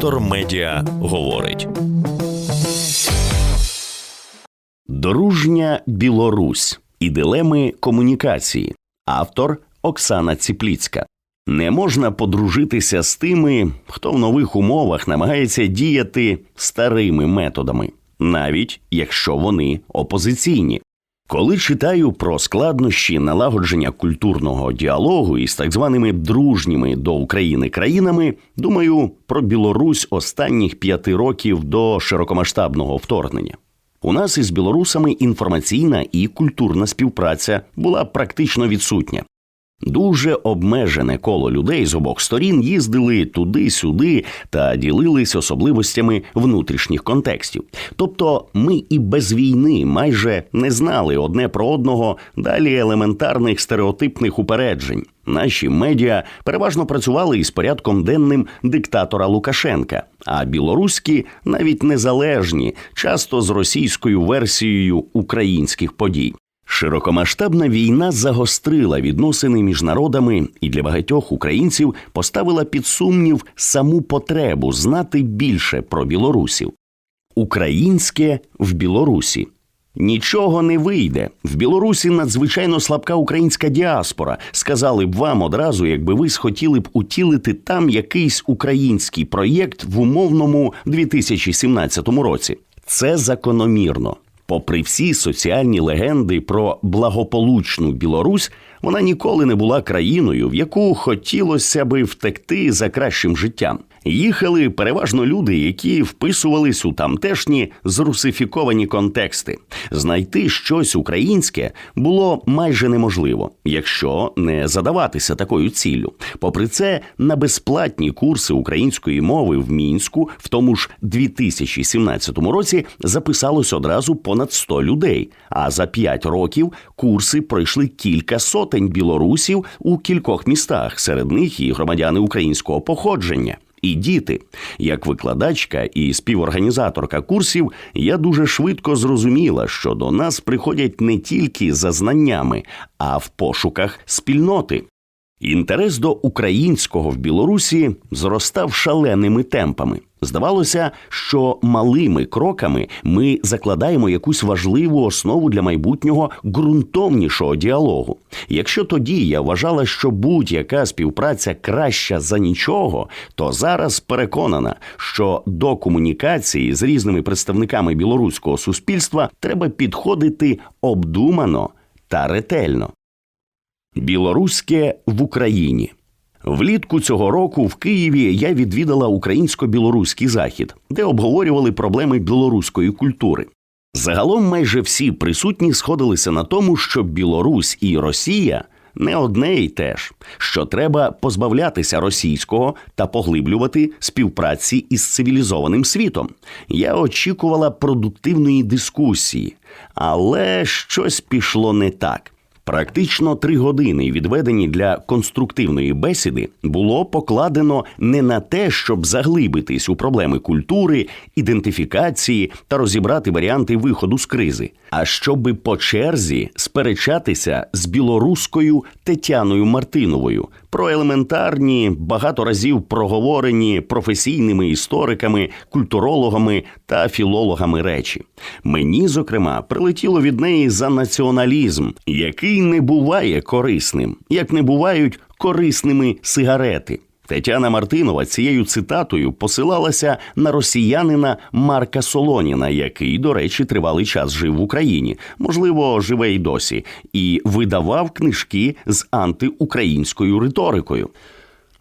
Вектор Медіа говорить. Доружня Білорусь і дилеми комунікації. Автор Оксана Ціпліцька. Не можна подружитися з тими, хто в нових умовах намагається діяти старими методами, навіть якщо вони опозиційні. Коли читаю про складнощі налагодження культурного діалогу із так званими дружніми до України країнами, думаю про Білорусь останніх п'яти років до широкомасштабного вторгнення. У нас із білорусами інформаційна і культурна співпраця була практично відсутня. Дуже обмежене коло людей з обох сторін їздили туди-сюди та ділились особливостями внутрішніх контекстів. Тобто ми і без війни майже не знали одне про одного далі елементарних стереотипних упереджень. Наші медіа переважно працювали із порядком денним диктатора Лукашенка, а білоруські навіть незалежні, часто з російською версією українських подій. Широкомасштабна війна загострила відносини між народами і для багатьох українців поставила під сумнів саму потребу знати більше про білорусів. Українське в Білорусі. Нічого не вийде. В Білорусі надзвичайно слабка українська діаспора. Сказали б вам одразу, якби ви схотіли б утілити там якийсь український проєкт в умовному 2017 році. Це закономірно. Попри всі соціальні легенди про благополучну Білорусь, вона ніколи не була країною, в яку хотілося би втекти за кращим життям. Їхали переважно люди, які вписувались у тамтешні зрусифіковані контексти. Знайти щось українське було майже неможливо, якщо не задаватися такою ціллю. Попри це, на безплатні курси української мови в мінську в тому ж 2017 році записалось одразу понад 100 людей. А за 5 років курси пройшли кілька сотень білорусів у кількох містах, серед них і громадяни українського походження. І діти, як викладачка і співорганізаторка курсів, я дуже швидко зрозуміла, що до нас приходять не тільки за знаннями, а в пошуках спільноти. Інтерес до українського в Білорусі зростав шаленими темпами. Здавалося, що малими кроками ми закладаємо якусь важливу основу для майбутнього ґрунтовнішого діалогу. Якщо тоді я вважала, що будь-яка співпраця краща за нічого, то зараз переконана, що до комунікації з різними представниками білоруського суспільства треба підходити обдумано та ретельно. Білоруське в Україні. Влітку цього року в Києві я відвідала українсько-білоруський захід, де обговорювали проблеми білоруської культури. Загалом майже всі присутні сходилися на тому, що Білорусь і Росія не одне й те ж, що треба позбавлятися російського та поглиблювати співпраці із цивілізованим світом. Я очікувала продуктивної дискусії, але щось пішло не так. Практично три години, відведені для конструктивної бесіди, було покладено не на те, щоб заглибитись у проблеми культури, ідентифікації та розібрати варіанти виходу з кризи, а щоби по черзі сперечатися з білоруською Тетяною Мартиновою про елементарні, багато разів проговорені професійними істориками, культурологами та філологами речі. Мені, зокрема, прилетіло від неї за націоналізм, який не буває корисним, як не бувають корисними сигарети. Тетяна Мартинова цією цитатою посилалася на росіянина Марка Солоніна, який, до речі, тривалий час жив в Україні, можливо, живе й досі, і видавав книжки з антиукраїнською риторикою.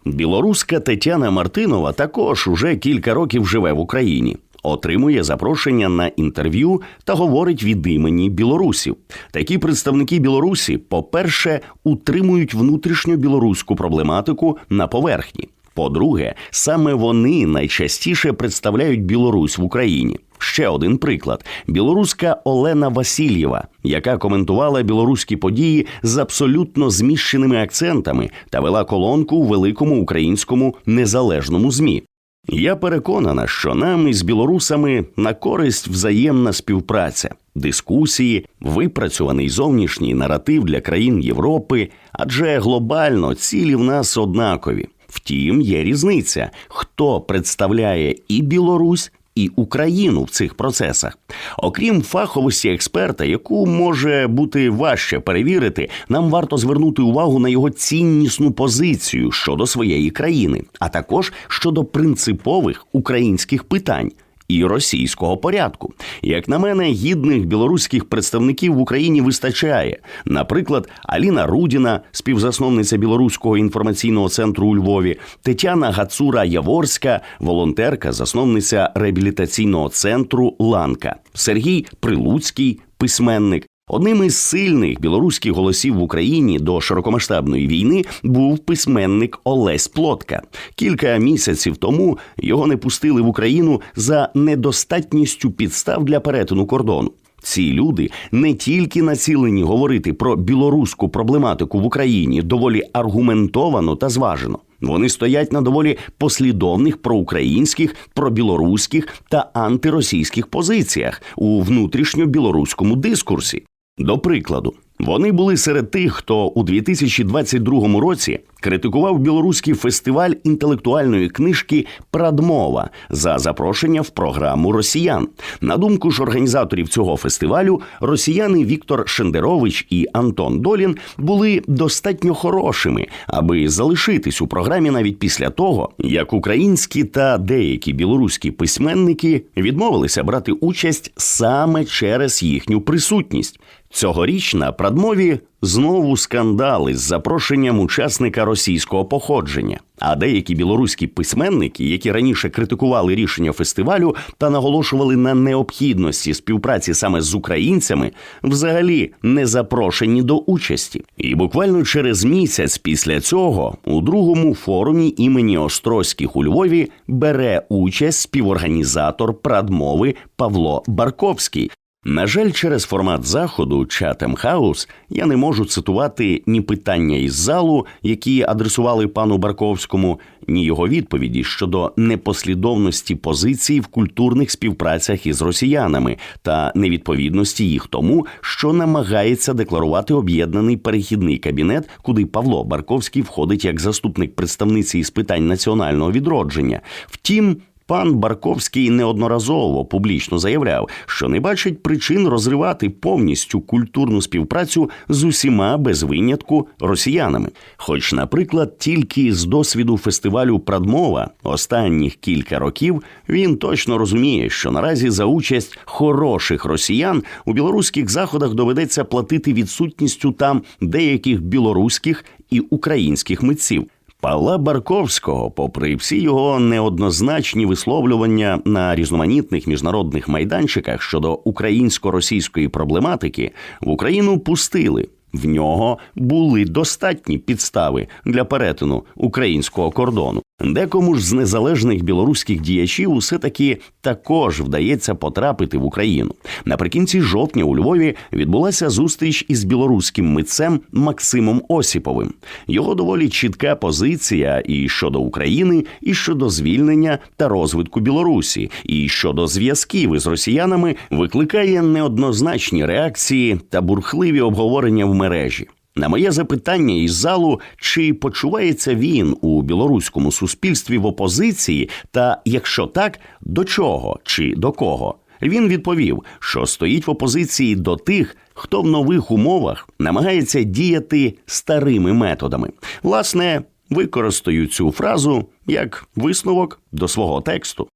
Білоруська Тетяна Мартинова також уже кілька років живе в Україні. Отримує запрошення на інтерв'ю та говорить від імені білорусів. Такі представники Білорусі, по-перше, утримують внутрішню білоруську проблематику на поверхні. По-друге, саме вони найчастіше представляють Білорусь в Україні. Ще один приклад: білоруська Олена Васильєва, яка коментувала білоруські події з абсолютно зміщеними акцентами та вела колонку у великому українському незалежному змі. Я переконана, що нам із білорусами на користь взаємна співпраця, дискусії, випрацьований зовнішній наратив для країн Європи, адже глобально цілі в нас однакові. Втім, є різниця, хто представляє і Білорусь. І Україну в цих процесах, окрім фаховості експерта, яку може бути важче перевірити, нам варто звернути увагу на його ціннісну позицію щодо своєї країни, а також щодо принципових українських питань і російського порядку. Як на мене, гідних білоруських представників в Україні вистачає. Наприклад, Аліна Рудіна, співзасновниця білоруського інформаційного центру у Львові, Тетяна Гацура Яворська, волонтерка, засновниця реабілітаційного центру Ланка, Сергій Прилуцький, письменник. Одним із сильних білоруських голосів в Україні до широкомасштабної війни був письменник Олесь Плотка. Кілька місяців тому його не пустили в Україну за недостатністю підстав для перетину кордону. Ці люди не тільки націлені говорити про білоруську проблематику в Україні доволі аргументовано та зважено. Вони стоять на доволі послідовних проукраїнських, пробілоруських та антиросійських позиціях у внутрішньобілоруському дискурсі. До прикладу, вони були серед тих, хто у 2022 році критикував білоруський фестиваль інтелектуальної книжки Прадмова за запрошення в програму росіян. На думку ж організаторів цього фестивалю, росіяни Віктор Шендерович і Антон Долін були достатньо хорошими, аби залишитись у програмі навіть після того, як українські та деякі білоруські письменники відмовилися брати участь саме через їхню присутність. Цьогоріч на знову скандали з запрошенням учасника російського походження. А деякі білоруські письменники, які раніше критикували рішення фестивалю та наголошували на необхідності співпраці саме з українцями, взагалі не запрошені до участі. І буквально через місяць після цього у другому форумі імені Острозьких у Львові бере участь співорганізатор Прадмови Павло Барковський. На жаль, через формат заходу Chatham House я не можу цитувати ні питання із залу, які адресували пану Барковському, ні його відповіді щодо непослідовності позицій в культурних співпрацях із росіянами та невідповідності їх тому, що намагається декларувати об'єднаний перехідний кабінет, куди Павло Барковський входить як заступник представниці із питань національного відродження. Втім. Пан Барковський неодноразово публічно заявляв, що не бачить причин розривати повністю культурну співпрацю з усіма без винятку росіянами. Хоч, наприклад, тільки з досвіду фестивалю Прадмова останніх кілька років він точно розуміє, що наразі за участь хороших росіян у білоруських заходах доведеться платити відсутністю там деяких білоруських і українських митців. Павла Барковського, попри всі його неоднозначні висловлювання на різноманітних міжнародних майданчиках щодо українсько-російської проблематики, в Україну пустили. В нього були достатні підстави для перетину українського кордону. Декому ж з незалежних білоруських діячів усе таки також вдається потрапити в Україну. Наприкінці жовтня у Львові відбулася зустріч із білоруським митцем Максимом Осіповим. Його доволі чітка позиція і щодо України, і щодо звільнення та розвитку Білорусі, і щодо зв'язків із росіянами викликає неоднозначні реакції та бурхливі обговорення в мережі. На моє запитання із залу, чи почувається він у білоруському суспільстві в опозиції, та якщо так, до чого чи до кого? Він відповів, що стоїть в опозиції до тих, хто в нових умовах намагається діяти старими методами. Власне, використаю цю фразу як висновок до свого тексту.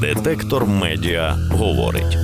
Детектор медіа говорить.